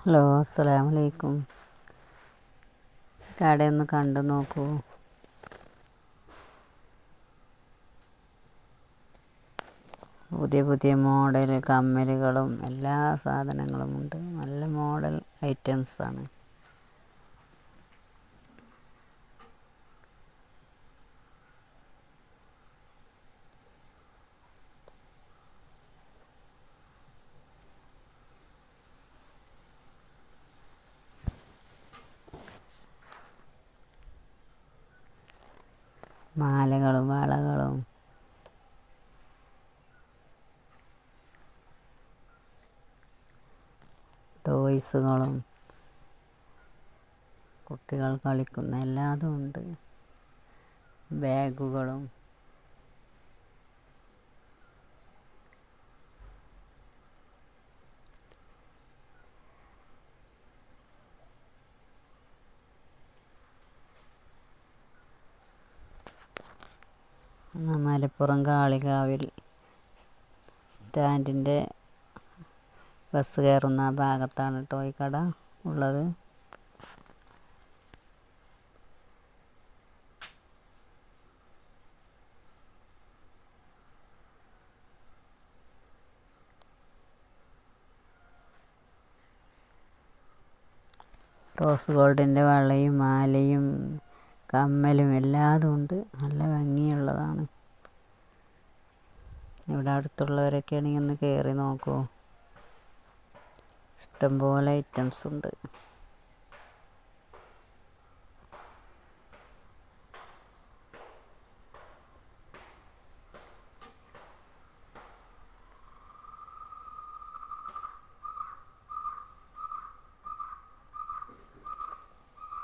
Hello അസ്സലാമു അലൈക്കും കടയൊന്ന് കണ്ടു നോക്കൂ. പുതിയ പുതിയ മോഡൽ കമ്മലുകളും എല്ലാ സാധനങ്ങളും ഉണ്ട് നല്ല മോഡൽ ഐറ്റംസാണ്. മാലകളും വളകളും. ടോയ്സുകളും കുട്ടികൾ കളിക്കുന്ന എല്ലാതും ഉണ്ട്. ബാഗുകളും. മലപ്പുറം കാളികാവിൽ സ്റ്റാൻഡിന്റെ ബസ് കയറുന്ന ഭാഗത്താണ് ടോയ് കട ഉള്ളത്. റോസ് ഗോൾഡിന്റെ വളയും മാലയും കമ്മലും എല്ലാതും ഉണ്ട്. നല്ല ഭംഗിയുള്ളതാണ്. ഇവിടെ അടുത്തുള്ളവരൊക്കെ ആണെങ്കിൽ ഒന്ന് കയറി നോക്കൂ. ഇഷ്ടംപോലെ ഐറ്റംസ് ഉണ്ട്.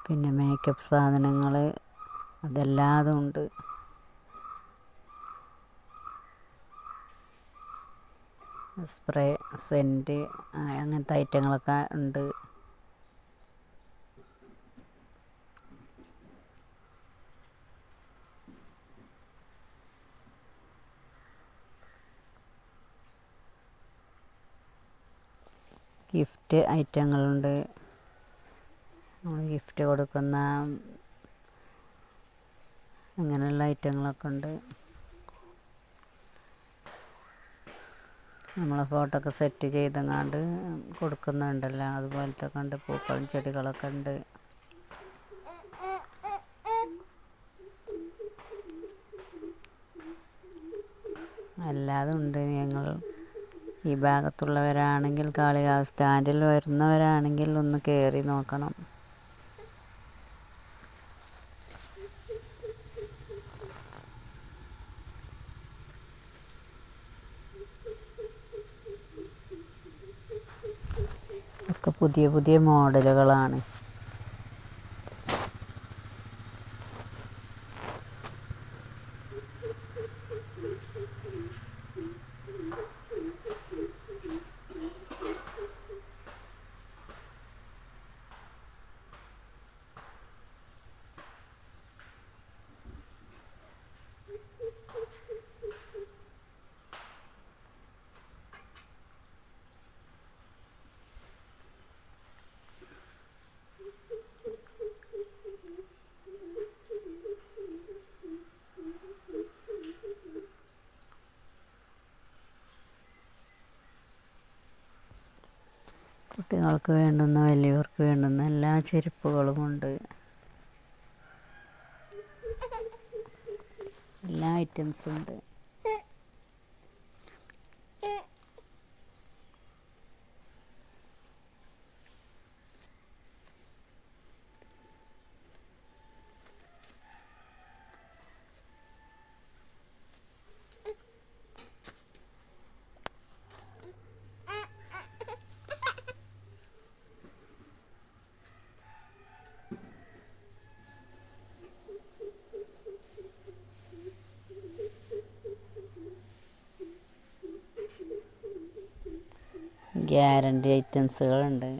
പിന്നെ മേക്കപ്പ് സാധനങ്ങൾ അതെല്ലാതും ഉണ്ട്. സ്പ്രേ സെന്റ് അങ്ങനത്തെ ഐറ്റങ്ങളൊക്കെ ഉണ്ട്. ഗിഫ്റ്റ് ഐറ്റങ്ങളുണ്ട്. നമ്മൾ ഗിഫ്റ്റ് കൊടുക്കുന്ന അങ്ങനെയുള്ള ഐറ്റങ്ങളൊക്കെ ഉണ്ട്. നമ്മളെ ഫോട്ടോ ഒക്കെ സെറ്റ് ചെയ്തെങ്ങാണ്ട് കൊടുക്കുന്നുണ്ടല്ലോ. അതുപോലത്തെ കണ്ട് പൂക്കളും ചെടികളൊക്കെ ഉണ്ട്. അല്ലാതെ ഉണ്ട് ഞങ്ങൾ ഈ ഭാഗത്തുള്ളവരാണെങ്കിൽ കാളികാവ് സ്റ്റാൻഡിൽ വരുന്നവരാണെങ്കിൽ ഒന്ന് കയറി നോക്കണം ഒക്കെ പുതിയ പുതിയ മോഡലുകളാണ്. കുട്ടികൾക്ക് വേണ്ടുന്ന വലിയവർക്ക് വേണ്ടുന്ന എല്ലാ ചെരുപ്പുകളുമുണ്ട് എല്ലാ ഐറ്റംസും ഉണ്ട്. ഗ്യാരണ്ടി ഐറ്റംസുകളുണ്ട്.